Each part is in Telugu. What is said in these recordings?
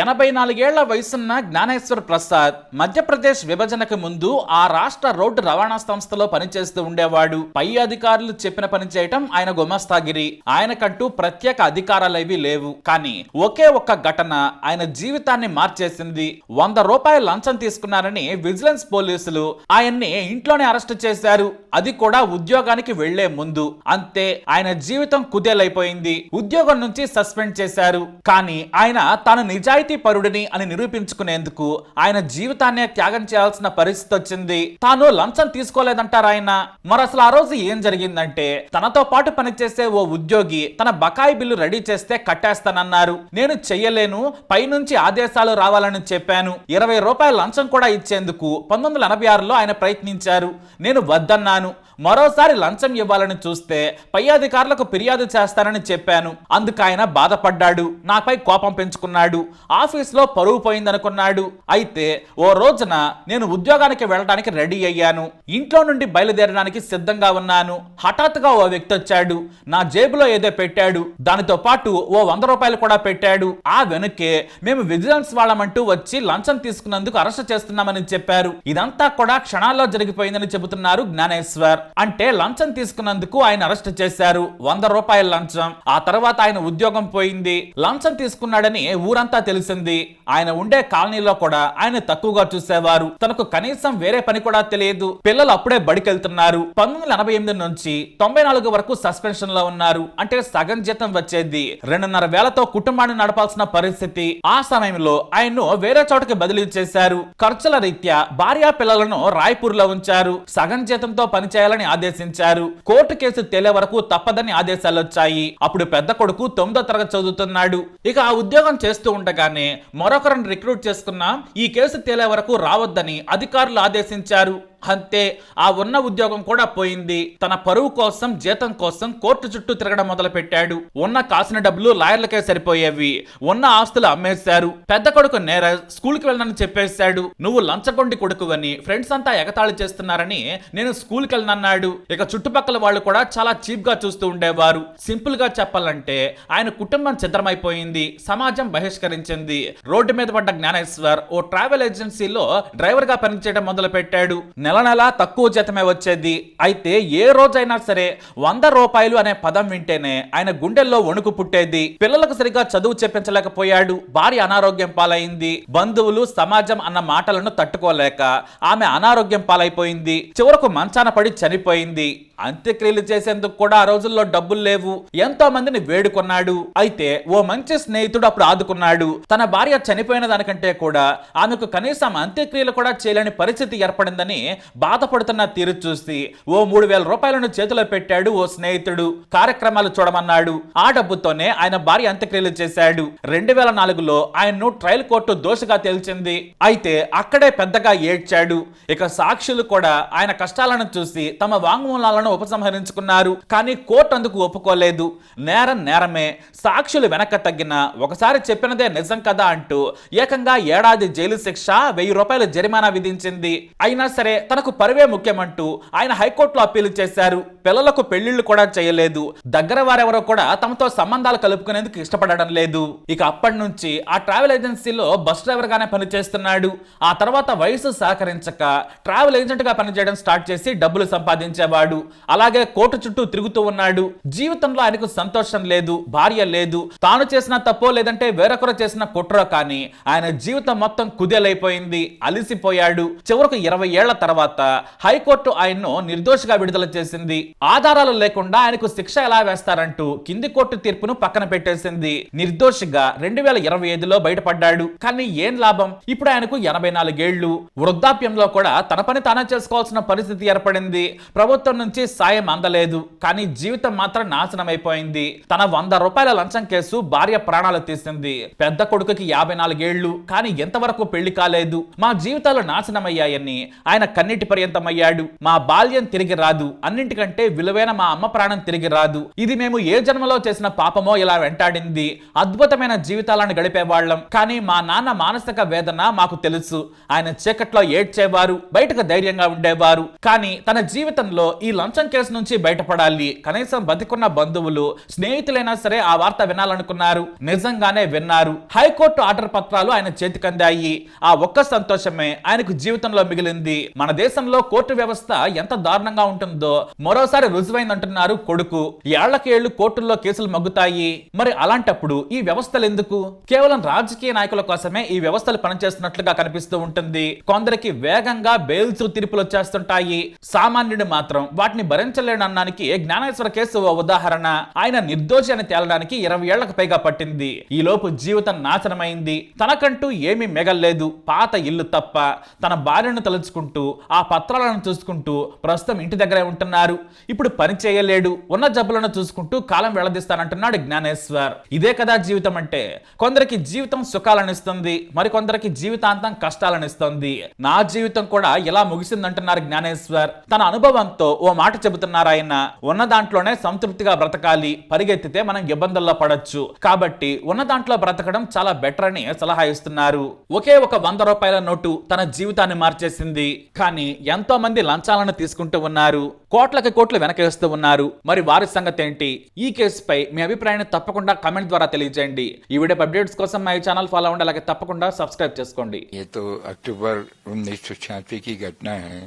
ఎనభై నాలుగేళ్ళ వయసున్న జ్ఞానేశ్వర్ ప్రసాద్ మధ్యప్రదేశ్ విభజనకు ముందు ఆ రాష్ట్ర రోడ్డు రవాణా సంస్థలో పనిచేస్తూ ఉండేవాడు. పై అధికారులు చెప్పిన పని చేయటం ఆయన గుమస్తాగిరి. ఆయనకంటూ ప్రత్యేక అధికారాలేవి లేవు. కానీ ఒకే ఒక్క ఘటన ఆయన జీవితాన్ని మార్చేసింది. వంద రూపాయలు లంచం తీసుకున్నారని విజిలెన్స్ పోలీసులు ఆయన్ని ఇంట్లోనే అరెస్ట్ చేశారు. అది కూడా ఉద్యోగానికి వెళ్ళే ముందు. అంతే ఆయన జీవితం కుదేలైపోయింది. ఉద్యోగం నుంచి సస్పెండ్ చేశారు. కానీ ఆయన తాను నిజాయితీ పరుడిని అని నిరూపించుకునేందుకు ఆయన జీవితాన్నే త్యాగం చేయాల్సిన పరిస్థితి వచ్చింది. తాను లంచం తీసుకోలేదంటారు ఆయన? మరి అసలు ఆ రోజు ఏం జరిగిందంటే తనతో పాటు పనిచేసే ఓ ఉద్యోగి తన బకాయి బిల్లు రెడీ చేస్తే కట్టేస్తానన్నారు. నేను చెయ్యలేను పైనుంచి ఆదేశాలు రావాలని చెప్పాను. ఇరవై రూపాయల లంచం కూడా ఇచ్చేందుకు పంతొమ్మిది వందల ఎనభై ఆరులో ఆయన ప్రయత్నించారు. నేను వద్దన్నాను. మరోసారి లంచం ఇవ్వాలని చూస్తే పై అధికారులకు ఫిర్యాదు చేస్తానని చెప్పాను. అందుకు ఆయన బాధపడ్డాడు. నాపై కోపం పెంచుకున్నాడు. ఆఫీస్లో పరువు పోయిందనుకున్నాడు. అయితే ఓ రోజున నేను ఉద్యోగానికి వెళ్ళడానికి రెడీ అయ్యాను. ఇంట్లో నుండి బయలుదేరడానికి సిద్ధంగా ఉన్నాను. హఠాత్తుగా ఓ వ్యక్తి వచ్చాడు. నా జేబులో ఏదో పెట్టాడు. దానితో పాటు ఓ వంద రూపాయలు కూడా పెట్టాడు. ఆ వెనుకే మేము విజిలెన్స్ వాళ్ళమంటూ వచ్చి లంచం తీసుకున్నందుకు అరెస్ట్ చేస్తున్నామని చెప్పారు. ఇదంతా కూడా క్షణాల్లో జరిగిపోయిందని చెబుతున్నారు జ్ఞానేశ్వర్. అంటే లంచం తీసుకున్నందుకు ఆయన అరెస్ట్ చేశారు. వంద రూపాయల లంచం. ఆ తర్వాత ఆయన ఉద్యోగం పోయింది. లంచం తీసుకున్నాడని ఊరంతా తెలుసు తెలిసింది. ఆయన ఉండే కాలనీలో కూడా ఆయన తక్కువగా చూసేవారు. తనకు కనీసం వేరే పని కూడా తెలియదు. పిల్లలు అప్పుడే బడికెళ్తున్నారు. పంతొమ్మిది వందల ఎనభై ఎనిమిది నుంచి తొంభై నాలుగు వరకు సస్పెన్షన్లో ఉన్నారు. అంటే సగం జీతం వచ్చేది. రెండున్నర వేలతో కుటుంబాన్ని నడపాల్సిన పరిస్థితి ఆ సమయంలో ఆయన్ను వేరే చోటకి బదిలీ చేశారు. ఖర్చుల రీత్యా భార్య పిల్లలను రాయ్పూర్లో ఉంచారు. సగం జీతంతో పనిచేయాలని ఆదేశించారు. కోర్టు కేసు తేలే వరకు తప్పదని ఆదేశాలు వచ్చాయి అప్పుడు పెద్ద కొడుకు తొమ్మిదో తరగతి చదువుతున్నాడు. ఇక ఆ ఉద్యోగం చేస్తూ ఉండగానే మరొకరిని రిక్రూట్ చేసుకున్న ఈ కేసు తేలే వరకు రావద్దని అధికారులు ఆదేశించారు. అంతే ఆ ఉన్న ఉద్యోగం కూడా పోయింది. తన పరువు కోసం జీతం కోసం కోర్టు చుట్టూ తిరగడం మొదలు పెట్టాడు ఉన్న కాసిన డబ్బులు లాయర్లకే సరిపోయేవి. ఉన్న ఆస్తులు అమ్మేశారు. పెద్ద కొడుకు నేర స్కూల్కి వెళ్ళనని చెప్పేశాడు. నువ్వు లంచగొండి కొడుకువని ఫ్రెండ్స్ అంతా ఎగతాళి చేస్తున్నారని నేను స్కూల్కి వెళ్ళనన్నాడు. ఇక చుట్టుపక్కల వాళ్ళు కూడా చాలా చీప్గా చూస్తూ ఉండేవారు. సింపుల్గా చెప్పాలంటే ఆయన కుటుంబం చిత్రమైపోయింది సమాజం బహిష్కరించింది. రోడ్డు మీద పడ్డ జ్ఞానేశ్వర్ ఓ ట్రావెల్ ఏజెన్సీలో డ్రైవర్గా పనిచేయడం మొదలు పెట్టాడు నెల నెల తక్కువ జీతమే వచ్చేది. అయితే ఏ రోజైనా సరే వంద రూపాయలు అనే పదం వింటేనే ఆయన గుండెల్లో వణుకు పుట్టేది. పిల్లలకు సరిగా చదువు చెప్పించలేకపోయాడు. భార్య అనారోగ్యం పాలైంది. బంధువులు సమాజం అన్న మాటలను తట్టుకోలేక ఆమె అనారోగ్యం పాలైపోయింది. చివరకు మంచాన పడి చనిపోయింది. అంత్యక్రియలు చేసేందుకు కూడా ఆ రోజుల్లో డబ్బులు లేవు. ఎంతో మందిని వేడుకొన్నాడు. అయితే ఓ మంచి స్నేహితుడు అప్పుడు ఆదుకున్నాడు. తన భార్య చనిపోయిన దానికంటే కూడా ఆమెకు కనీసం అంత్యక్రియలు కూడా చేయలేని పరిస్థితి ఏర్పడిందని బాధపడుతున్న తీరు చూసి ఓ మూడు వేల రూపాయలను చేతిలో పెట్టాడు ఓ స్నేహితుడు. కార్యక్రమాలు చూడమన్నాడు. ఆ డబ్బుతోనే ఆయన భార్య అంత్యక్రియలు చేశాడు. రెండు వేల నాలుగులో ఆయన్ను ట్రయల్ కోర్టు దోషిగా తేల్చింది. అయితే అక్కడే పెద్దగా ఏడ్చాడు. ఇక సాక్షులు కూడా ఆయన కష్టాలను చూసి తమ వాంగ్మూలాలను ఉపసంహరించుకున్నారు. కానీ కోర్టు అందుకు ఒప్పుకోలేదు. నేరం నేరమే. సాక్షులు వెనక తగ్గిన ఒకసారి చెప్పినదే నిజం కదా అంటూ ఏకంగా ఏడాది జైలు శిక్ష వెయ్యి రూపాయల జరిమానా విధించింది. అయినా సరే తనకు పరువే ముఖ్యమంటూ ఆయన హైకోర్టులో అప్పీలు చేశారు. పిల్లలకు పెళ్ళిళ్ళు కూడా చేయలేదు. దగ్గర వారెవరో కూడా తమతో సంబంధాలు కలుపుకునేందుకు ఇష్టపడడం లేదు. ఇక అప్పటి నుంచి ఆ ట్రావెల్ ఏజెన్సీలో బస్ డ్రైవర్ గానే పనిచేస్తున్నాడు. ఆ తర్వాత వయసు సహకరించక ట్రావెల్ ఏజెంట్గా పనిచేయడం స్టార్ట్ చేసి డబ్బులు సంపాదించేవాడు. అలాగే కోర్టు చుట్టూ తిరుగుతూ ఉన్నాడు. జీవితంలో ఆయనకు సంతోషం లేదు భార్య లేదు తాను చేసిన తప్పో లేదంటే వేరొకరు చేసిన కుట్రో కానీ ఆయన జీవితం మొత్తం కుదేలైపోయింది అలిసిపోయాడు. చివరకు ఇరవై ఏళ్ళ తర్వాత హైకోర్టు ఆయన్ను నిర్దోషిగా విడుదల చేసింది. ఆధారాలు లేకుండా ఆయనకు శిక్ష ఎలా వేస్తారంటూ కింది కోర్టు తీర్పును పక్కన పెట్టేసింది. నిర్దోషిగా రెండు వేల ఇరవై ఐదులో బయటపడ్డాడు. కానీ ఏం లాభం? ఇప్పుడు ఆయనకు ఎనభై నాలుగేళ్ళు. వృద్ధాప్యంలో కూడా తన పని తానే చేసుకోవాల్సిన పరిస్థితి ఏర్పడింది. ప్రభుత్వం నుంచి సాయం అందలేదు. కానీ జీవితం మాత్రం నాశనం అయిపోయింది. తన వంద రూపాయల లంచం కేసు భార్య ప్రాణాలు తీసింది. పెద్ద కొడుకుకి యాభై నాలుగేళ్ళు కానీ ఎంతవరకు పెళ్ళి కాలేదు? మా జీవితాలు నాశనమయ్యాయని ఆయన కన్నీటి పర్యంతమయ్యాడు. మా బాల్యం తిరిగి రాదు. అన్నింటికంటే విలువైన మా అమ్మ ప్రాణం తిరిగి రాదు. ఇది మేము ఏ జన్మలో చేసిన పాపమో ఇలా వెంటాడింది. అద్భుతమైన జీవితాలను గడిపేవాళ్ళం. కానీ మా నాన్న మానసిక వేదన మాకు తెలుసు. ఆయన చీకట్లో ఏడ్చేవారు బయటకు ధైర్యంగా ఉండేవారు. కానీ తన జీవితంలో ఈ లంచ లంచం కేసు నుంచి బయటపడాలి. కనీసం బతికున్న బంధువులు స్నేహితులైనా సరే ఆ వార్త వినాలనుకున్నారు. నిజంగానే విన్నారు. హైకోర్టు ఆర్డర్ పత్రాలు ఆయన చేతికందాయి ఆ ఒక్క సంతోషమే ఆయనకు జీవితంలో మిగిలింది. మన దేశంలో కోర్టు వ్యవస్థ ఎంత దారుణంగా ఉంటుందో మరోసారి రుజువైందంటున్నారు కొడుకు. ఏళ్ళకేళ్ళు కోర్టుల్లో కేసులు మగ్గుతాయి. మరి అలాంటప్పుడు ఈ వ్యవస్థలు ఎందుకు? కేవలం రాజకీయ నాయకుల కోసమే ఈ వ్యవస్థలు పనిచేస్తున్నట్లుగా కనిపిస్తూ ఉంటుంది. కొందరికి వేగంగా బెయిల్స్ తీర్పులు వచ్చేస్తుంటాయి. సామాన్యుడు మాత్రం వాటిని భరించలేనన్నానికి జ్ఞానేశ్వర కేసు ఓ ఉదాహరణ? ఆయన నిర్దోషి అని తేలడానికి ఇరవై ఏళ్ళకు పైగా పట్టింది. ఈ లోపు జీవితం నాశనమైంది. తనకంటూ ఏమీ మిగల్లేదు. పాత ఇల్లు తప్ప తన భార్యను తలుచుకుంటూ ఆ పత్రాలను చూసుకుంటూ ప్రస్తుతం ఇంటి దగ్గరే ఉంటున్నారు. ఇప్పుడు పని చేయలేడు. ఉన్న జబ్బులను చూసుకుంటూ కాలం వెళ్ళదీస్తానంటున్నాడు జ్ఞానేశ్వర్. ఇదే కదా జీవితం అంటే. కొందరికి జీవితం సుఖాలనిస్తుంది. మరికొందరికి జీవితాంతం కష్టాలనిస్తుంది. నా జీవితం కూడా ఇలా ముగిసిందంటున్నారు జ్ఞానేశ్వర్. తన అనుభవంతో ఓ మాట చెబుతున్నారు ఆయన ఉన్న దాంట్లోనే సంతృప్తిగా బ్రతకాలి పరిగెత్తితే మనం ఇబ్బందుల్లో పడొచ్చు కాబట్టి ఉన్న దాంట్లో బ్రతకడం చాలా బెటర్ అని సలహా ఇస్తున్నారు ఒకే ఒక వంద రూపాయల నోటు తన జీవితాన్ని మార్చేసింది కానీ ఎంతో మంది లంచాలను తీసుకుంటూ ఉన్నారు కోట్లకి కోట్లు వెనకేస్తూ ఉన్నారు మరి వారి సంగతి ఏంటి ఈ కేసుపై మీ అభిప్రాయాన్ని తప్పకుండా కామెంట్ ద్వారా తెలియజేయండి ఈ వీడియో అప్డేట్స్ కోసం మా ఈ ఛానల్ ఫాలో అవ్వండి అలాగే తప్పకుండా సబ్స్క్రైబ్ చేసుకోండి ये तो अक्टूबर उन्नीस सौ छियासी की घटना है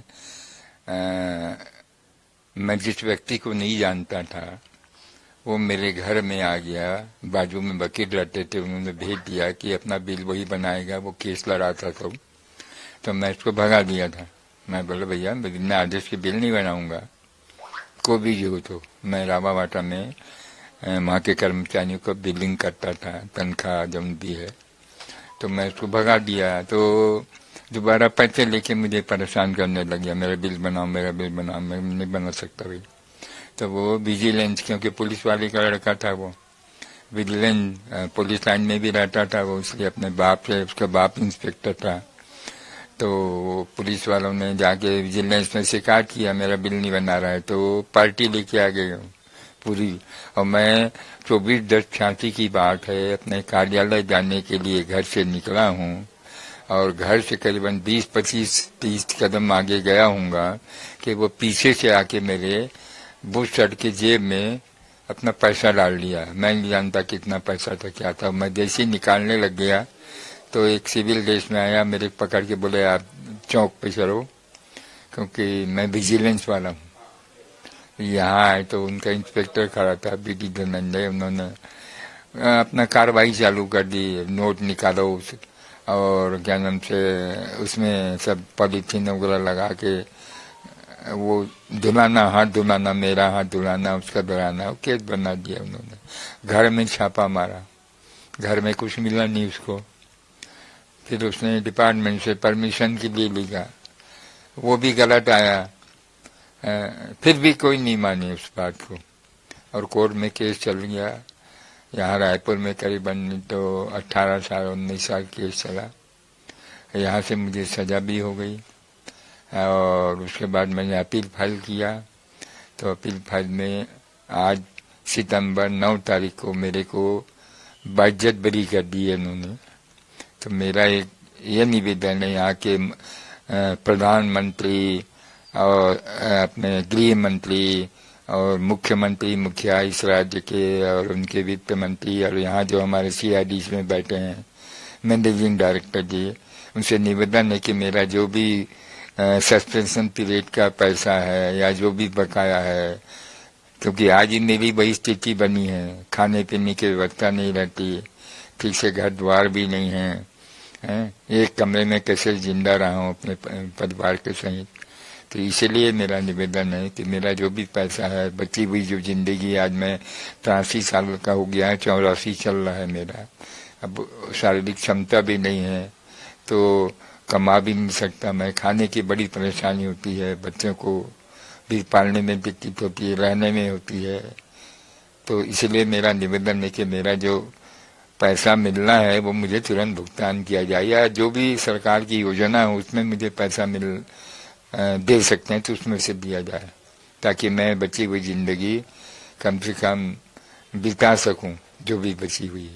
अ, मैं जिस व्यक्ति को नहीं जानता था, वो मेरे घर में आ गया, बाजू में वकील रहते थे, उन्होंने भेज दिया कि अपना बिल वही बनाएगा, वो केस लड़ा था तो तो मैं उसको भगा दिया था। मैं बोला, भैया, मैं मैं आदेश के बिल नहीं बनाऊँगा। को भी जो तो। मैं रामावाटा में वहाँ के कर्मचारियों को बिलिंग करता था, तनख्वाह जम भी है तो मैं उसको भगा दिया। तो दोबारा पैसे लेके मुझे परेशान करने लग गया। मेरा बिल बनाओ, मेरा बिल बनाओ, मैं नहीं बना सकता भाई तो वो विजिलेंस, क्योंकि पुलिस वाले का लड़का था वो। विजिलेंस पुलिस लाइन में भी रहता था वो, इसलिए अपने बाप से, उसका बाप इंस्पेक्टर था। तो पुलिस वालों ने जाके विजिलेंस में शिकायत किया, मेरा बिल नहीं बना रहा है। तो पार्टी लेके आ गए पूरी। और मैं, चौबीस दस छियासी की बात है, अपने कार्यालय जाने के लिए घर से निकला हूँ। और घर से करीबन 20 25 30 कदम आगे गया हूँगा कि वो पीछे से आके मेरे बुश शर्ट के जेब में अपना पैसा डाल लिया। मैं नहीं जानता कितना पैसा था, क्या था। मैं जैसे ही निकालने लग गया तो एक सिविल ड्रेस में आया। मेरे पकड़ के बोले, आप चौक पे चलो क्योंकि मैं विजिलेंस वाला हूँ। यहाँ आए तो उनका इंस्पेक्टर खड़ा था बी डी धनंजय। उन्होंने, अपना कार्रवाई चालू कर दी, नोट निकालो उस। और क्या नाम से उसमें सब पॉलीथीन वगैरह लगा के, वो धुलाना हाथ धुलाना मेरा हाथ धुलाना उसका धुलाना केस बना दिया उन्होंने। घर में छापा मारा। घर में कुछ मिला नहीं उसको। फिर उसने डिपार्टमेंट से परमिशन के लिए लिखा वो भी गलत आया। फिर भी कोई नहीं मानी उस बात को। और कोर्ट में केस चल गया। यहाँ रायपुर में करीबन तो 18 साल, उन्नीस साल केस चला यहाँ से मुझे सजा भी हो गई और उसके बाद मैंने अपील फ़ाइल किया। तो अपील फ़ाइल में आज सितंबर 9 तारीख को मेरे को बाइज्जत बरी कर दी है उन्होंने। तो मेरा एक ये निवेदन है यहाँ के प्रधानमंत्री और अपने गृह मंत्री और मुख्यमंत्री मुखिया इस राज्य के और उनके वित्त मंत्री और यहाँ जो हमारे सी में बैठे हैं मैनेजिंग डायरेक्टर जी, उनसे निवेदन है कि मेरा जो भी सस्पेंशन पीरियड का पैसा है या जो भी बकाया है, क्योंकि आज ही मेरी वही स्थिति बनी है, खाने पीने की व्यवस्था नहीं रहती ठीक से घर द्वार भी नहीं है, हैं? एक कमरे में कैसे ज़िंदा रहा हूँ अपने परिवार के सहित तो इसलिए मेरा निवेदन है कि मेरा जो भी पैसा है, बची हुई जो ज़िंदगी आज मैं तिरासी साल का हो गया है, चौरासी चल रहा है मेरा। अब शारीरिक क्षमता भी नहीं है तो कमा भी नहीं सकता मैं। खाने की बड़ी परेशानी होती है, बच्चों को भी पालने में दिक्कत होती है, रहने में होती है। तो इसलिए मेरा निवेदन है कि मेरा जो पैसा मिलना है, वो मुझे तुरंत भुगतान किया जाए, या जो भी सरकार की योजना है, उसमें मुझे पैसा मिल दे सकते हैं तो उसमें से दिया जाए, ताकि मैं बची हुई ज़िंदगी कम से कम बिता सकूँ, जो भी बची हुई है।